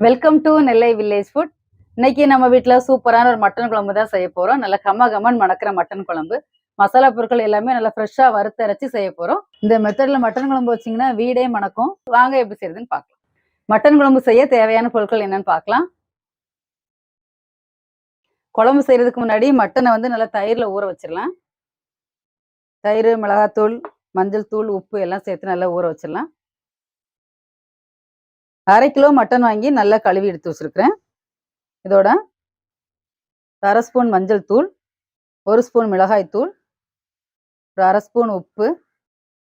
Welcome to Nellai village food இன்னைக்கு நம்ம வீட்டில் சூப்பரான ஒரு மட்டன் குழம்பு தான் செய்ய போகிறோம் நல்ல கம கமன் மணக்கிற மட்டன் குழம்பு. மசாலா பொருட்கள் எல்லாமே நல்லா ஃப்ரெஷ்ஷாக வறுத்தரைச்சி செய்ய போகிறோம் இந்த மெத்தடில் மட்டன் குழம்பு வச்சிங்கன்னா வீடே மணக்கும். வாங்க எப்படி செய்யுதுன்னு பார்க்கலாம். மட்டன் குழம்பு செய்ய தேவையான பொருட்கள் என்னன்னு பார்க்கலாம். குழம்பு செய்யறதுக்கு முன்னாடி மட்டனை வந்து நல்லா தயிரில் ஊற வச்சிடலாம் தயிர் மிளகாத்தூள் மஞ்சள் தூள் உப்பு எல்லாம் சேர்த்து நல்லா ஊற வச்சிடலாம் அரை கிலோ மட்டன் வாங்கி நல்லா கழுவி எடுத்து வச்சிருக்கிறேன். இதோட அரை ஸ்பூன் மஞ்சள் தூள் ஒரு ஸ்பூன் மிளகாய் தூள் ஒரு அரை ஸ்பூன் உப்பு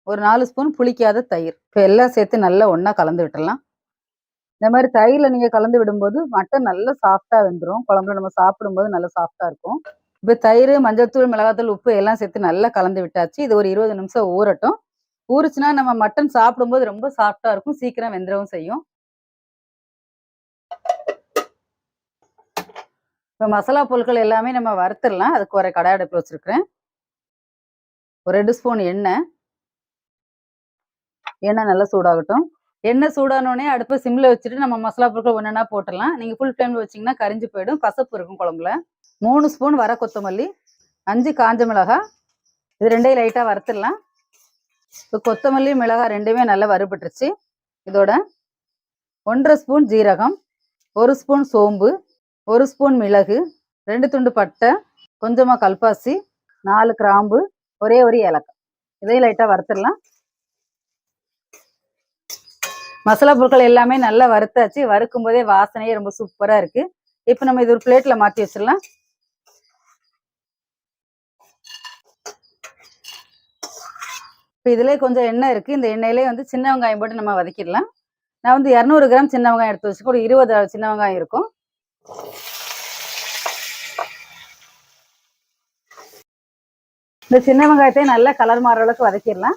ஒரு நாலு ஸ்பூன் புளிக்காத தயிர். இப்போ எல்லாம் சேர்த்து நல்லா ஒன்றா கலந்து விட்டுடலாம் இந்த மாதிரி தயிரில் நீங்கள் கலந்து விடும்போது மட்டன் நல்லா சாஃப்டாக வெந்துடும் குழம்புல நம்ம சாப்பிடும்போது நல்லா சாஃப்டாக இருக்கும். இப்போ தயிர் மஞ்சள்தூள் மிளகாத்தூள் உப்பு எல்லாம் சேர்த்து நல்லா கலந்து விட்டாச்சு. இது ஒரு இருபது நிமிஷம் ஊறட்டும். ஊறுச்சுன்னா நம்ம மட்டன் சாப்பிடும்போது ரொம்ப சாஃப்டாக இருக்கும். சீக்கிரம் வெந்துடவும் செய்யும். இப்போ மசாலா பொருட்கள் எல்லாமே நம்ம வறுத்துடலாம். அதுக்கு ஒரு கடை அடுப்பில் வச்சுருக்கிறேன். ஒரு ரெண்டு ஸ்பூன் எண்ணெய். எண்ணெய் நல்லா சூடாகட்டும். எண்ணெய் சூடானோடனே அடுப்பை சிம்மில் வச்சுட்டு நம்ம மசாலா பொருட்கள் ஒன்றா போட்டுடலாம். நீங்கள் ஃபுல் டைமில் வச்சிங்கன்னா கரிஞ்சு போயிடும். கசப்பு இருக்கும் குழம்புல. மூணு ஸ்பூன் வர கொத்தமல்லி அஞ்சு காஞ்ச மிளகாய் இது ரெண்டையும் லைட்டாக வறுத்துடலாம். இப்போ கொத்தமல்லி மிளகாய் ரெண்டுமே நல்லா வறுபட்டுருச்சு. இதோட ஒன்றரை ஸ்பூன் ஜீரகம் ஒரு ஸ்பூன் சோம்பு ஒரு ஸ்பூன் மிளகு ரெண்டு துண்டு பட்டை கொஞ்சமாக கல்பாசி நாலு கிராம்பு ஒரே ஒரு ஏலக்காய். இதையும் லைட்டாக வறுத்துடலாம். மசாலா பொருட்கள் எல்லாமே நல்லா வறுத்தாச்சு. வறுக்கும் போதே வாசனையே ரொம்ப சூப்பராக இருக்குது இப்போ நம்ம இது ஒரு பிளேட்டில் மாற்றி வச்சிடலாம். இப்போ இதுலேயே கொஞ்சம் எண்ணெய் இருக்குது இந்த எண்ணெயிலே வந்து சின்ன வெங்காயம் போட்டு நம்ம வதக்கிடலாம். நான் வந்து இரநூறு கிராம் சின்ன வெங்காயம் எடுத்து வச்சுக்கோ ஒரு இருபது சின்ன வெங்காயம் இருக்கும். இந்த சின்ன வெங்காயத்தையும் நல்லா கலர் மாற அளவுக்கு வதக்கிடலாம்.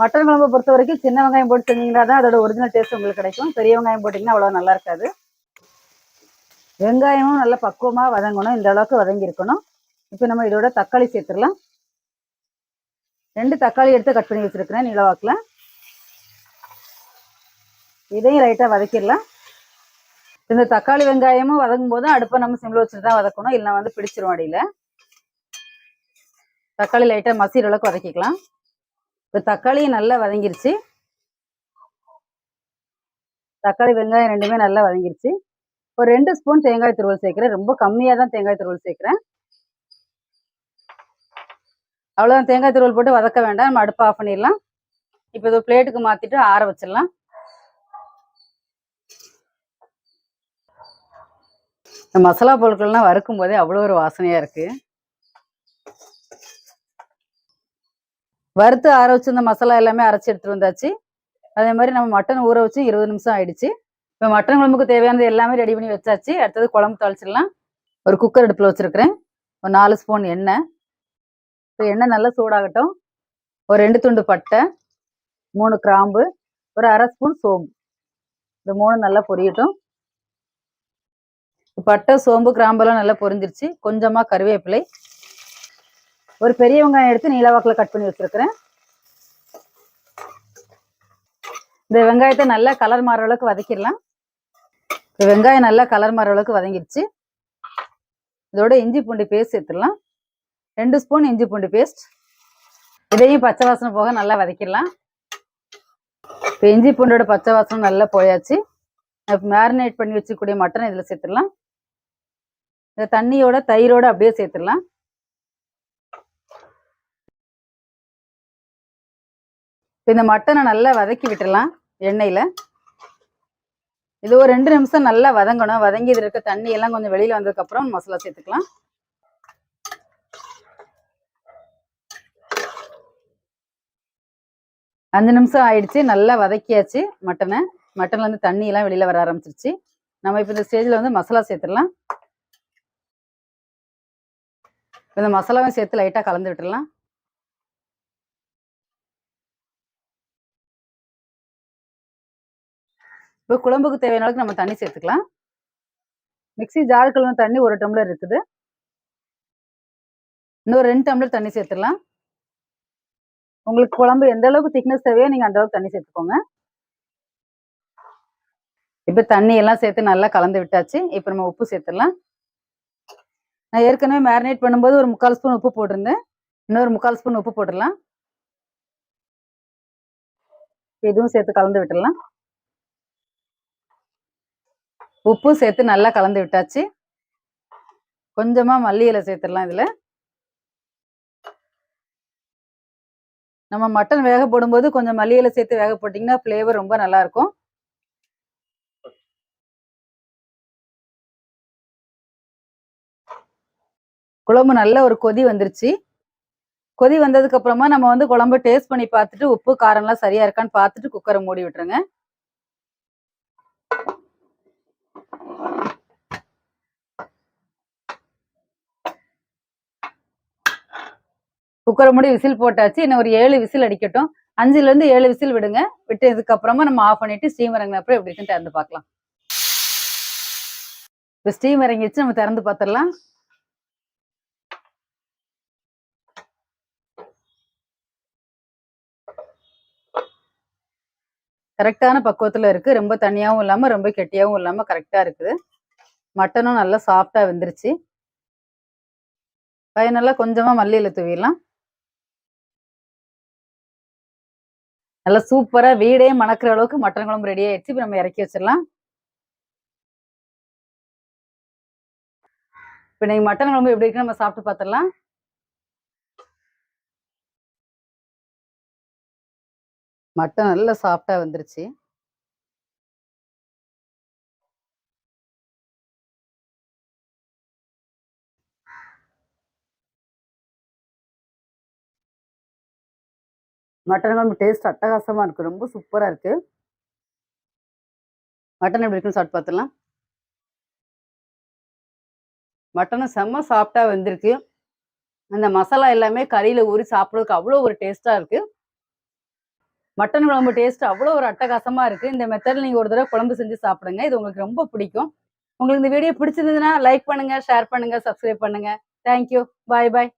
மட்டன் குழம்பு பொறுத்த வரைக்கும் சின்ன வெங்காயம் போட்டு செஞ்சீங்கன்னா தான் அதோட ஒரிஜினல் டேஸ்ட் உங்களுக்கு கிடைக்கும். பெரிய வெங்காயம் போட்டிங்கன்னா அவ்வளோ நல்லா இருக்காது. வெங்காயமும் நல்லா பக்குவமாக வதங்கணும். இந்த அளவுக்கு வதங்கியிருக்கணும். இப்போ நம்ம இதோட தக்காளி சேர்த்துடலாம். ரெண்டு தக்காளி எடுத்து கட் பண்ணி வச்சுருக்கிறேன் நீளவாக்கில் இதையும் லைட்டாக வதக்கிடலாம். இந்த தக்காளி வெங்காயமும் வதங்கும் போது அடுப்பை நம்ம சிம்மில் வச்சுட்டு தான் வதக்கணும். இல்லை வந்து பிடிச்சிரும் அடியில். தக்காளி லைட்டாக மசிற அளவுக்கு வதக்கிக்கலாம். இப்போ தக்காளியும் நல்லா வதங்கிருச்சு. தக்காளி வெங்காயம் ரெண்டுமே நல்லா வதங்கிருச்சு. ஒரு ரெண்டு ஸ்பூன் தேங்காய் துருவல் சேர்க்குறேன். ரொம்ப கம்மியாக தான் தேங்காய் துருவல் சேர்க்குறேன். அவ்வளோதான் தேங்காய் துருவல் போட்டு வதக்க வேண்டாம். நம்ம அடுப்பு ஆஃப் பண்ணிடலாம். இப்போ இது பிளேட்டுக்கு மாற்றிட்டு ஆற வச்சிடலாம். இந்த மசாலா பொருட்கள்லாம் வறுக்கும் போதே அவ்வளோ ஒரு வாசனையாக இருக்குது வறுத்து ஆற வச்சிருந்த இந்த மசாலா எல்லாமே அரைச்சி எடுத்துட்டு வந்தாச்சு. அதே மாதிரி நம்ம மட்டன் ஊற வச்சு இருபது நிமிஷம் ஆயிடுச்சு. இப்போ மட்டன் குழம்புக்கு தேவையானது எல்லாமே ரெடி பண்ணி வச்சாச்சு. அடுத்தது குழம்பு தொலைச்சிடலாம் ஒரு குக்கர் அடுப்பில் வச்சுருக்கிறேன். ஒரு நாலு ஸ்பூன் எண்ணெய். இப்போ எண்ணெய் நல்லா சூடாகட்டும். ஒரு ரெண்டு துண்டு பட்டை. மூணு கிராம்பு. ஒரு அரை ஸ்பூன் சோம்பு. இந்த மூணு நல்லா பொரியட்டும். பட்டை சோம்பு கிராம்பெல்லாம் நல்லா பொரிஞ்சிருச்சு. கொஞ்சமாக கருவேப்பிலை. ஒரு பெரிய வெங்காயம் எடுத்து நீலவாக்கில் கட் பண்ணி வச்சிருக்கிறேன். இந்த வெங்காயத்தை நல்லா கலர் மாற அளவுக்கு வதக்கிடலாம். இப்போ வெங்காயம் நல்லா கலர் மாற அளவுக்கு வதங்கிடுச்சு. இதோட இஞ்சி பூண்டு பேஸ்ட் சேர்த்துடலாம். ரெண்டு ஸ்பூன் இஞ்சி பூண்டு பேஸ்ட் இதையும் பச்சை வாசனை போக நல்லா வதக்கிடலாம். இப்போ இஞ்சி பூண்டோட பச்சை வாசனை நல்லா போயாச்சு. மேரினேட் பண்ணி வச்சுக்கூடிய மட்டன் இதில் சேர்த்துடலாம். இந்த தண்ணியோட தயிரோட அப்படியே சேர்த்துடலாம். இப்போ இந்த மட்டனை நல்லா வதக்கி விட்டுடலாம் எண்ணெயில். இது ஒரு ரெண்டு நிமிஷம் நல்லா வதங்கணும். வதங்கி இது இருக்க தண்ணி எல்லாம் கொஞ்சம் வெளியில் வந்ததுக்கப்புறம் மசாலா சேர்த்துக்கலாம். அஞ்சு நிமிஷம் ஆயிடுச்சு. நல்லா வதக்கியாச்சு மட்டனை. மட்டன்ல தண்ணியெல்லாம் வெளியில் வர ஆரம்பிச்சிருச்சு. நம்ம இப்போ இந்த ஸ்டேஜில் வந்து மசாலா சேர்த்துடலாம். இந்த மசாலாவும் சேர்த்து லைட்டாக கலந்து விட்டுடலாம். இப்போ குழம்புக்கு தேவையான அளவுக்கு நம்ம தண்ணி சேர்த்துக்கலாம். மிக்சி ஜார் தண்ணி ஒரு டம்ளர் இருக்குது. இன்னொரு ரெண்டு டம்ளர் தண்ணி சேர்த்துடலாம். உங்களுக்கு குழம்பு எந்த அளவுக்கு திக்னஸ் தேவையோ நீங்கள் அந்த அளவுக்கு தண்ணி சேர்த்துக்கோங்க. இப்போ தண்ணி எல்லாம் சேர்த்து நல்லா கலந்து விட்டாச்சு. இப்போ நம்ம உப்பு சேர்த்துடலாம். நான் ஏற்கனவே மேரினேட் பண்ணும்போது ஒரு முக்கால் ஸ்பூன் உப்பு போட்டிருந்தேன். இன்னொரு முக்கால் ஸ்பூன் உப்பு போட்டுடலாம். இதுவும் சேர்த்து கலந்து விட்டுடலாம். உப்பு சேர்த்து நல்லா கலந்து விட்டாச்சு. கொஞ்சமாக மல்லி இலை சேர்த்துடலாம் இதில். நம்ம மட்டன் வேக போடும்போது கொஞ்சம் மல்லி இலை சேர்த்து வேக போட்டிங்கன்னா ஃப்ளேவர் ரொம்ப நல்லா இருக்கும். குழம்பு நல்ல ஒரு கொதி வந்துருச்சு. கொதி வந்ததுக்கு அப்புறமா நம்ம வந்து குழம்பு டேஸ்ட் பண்ணி பார்த்துட்டு உப்பு காரம்லாம் சரியா இருக்கான்னு பார்த்துட்டு குக்கரை மூடி விட்டுருங்க. குக்கரை மூடி விசில் போட்டாச்சு. இன்னும் ஒரு ஏழு விசில் அடிக்கட்டும். அஞ்சுல இருந்து ஏழு விசில் விடுங்க. விட்டதுக்கு அப்புறமா நம்ம ஆஃப் பண்ணிட்டு ஸ்டீம் இறங்கின அப்புறம் எப்படி இருக்குன்னு திறந்து பார்க்கலாம். இப்போ ஸ்டீம் இறங்கிடுச்சு. நம்ம திறந்து பார்த்துடலாம். கரெக்டான பக்குவத்தில் இருக்கு. ரொம்ப தனியாகவும் இல்லாமல் ரொம்ப கெட்டியாகவும் இல்லாமல் கரெக்டாக இருக்குது. மட்டனும் நல்லா சாஃப்டாக வெந்துருச்சு. ஃபைனலாக கொஞ்சமாக மல்லியில் தூவிடலாம். நல்லா சூப்பரா வீடே மணக்கிற அளவுக்கு மட்டன் குழம்பு ரெடி ஆயிடுச்சு. இப்போ நம்ம இறக்கி வச்சிடலாம். இப்போ நீங்க மட்டன் குழம்பு எப்படி இருக்குன்னு நம்ம சாப்பிட்டு பார்த்துடலாம் மட்டன் நல்லா சாஃப்டா வந்துருச்சு. மட்டன் குழம்பு டேஸ்ட் அட்டகாசமாக இருக்குது ரொம்ப சூப்பராக இருக்குது மட்டன் எப்படி இருக்குன்னு சாப்பிட்டு பார்த்துடலாம் மட்டனும் செம்ம சாஃப்டா வந்திருக்கு. அந்த மசாலா எல்லாமே கறியில் ஊறி சாப்பிட்றதுக்கு அவ்வளோ ஒரு டேஸ்ட்டாக இருக்குது மட்டன் குழம்பு டேஸ்ட் அவ்வளோ ஒரு அட்டகாசமாக இருக்குது இந்த மெத்தடில் நீங்கள் ஒரு தடவை குழம்பு செஞ்சு சாப்பிடுங்க. இது உங்களுக்கு ரொம்ப பிடிக்கும். உங்களுக்கு இந்த வீடியோ பிடிச்சிருந்ததுன்னா லைக் பண்ணுங்கள் ஷேர் பண்ணுங்கள் சப்ஸ்கிரைப் பண்ணுங்கள் தேங்க்யூ பாய் பாய்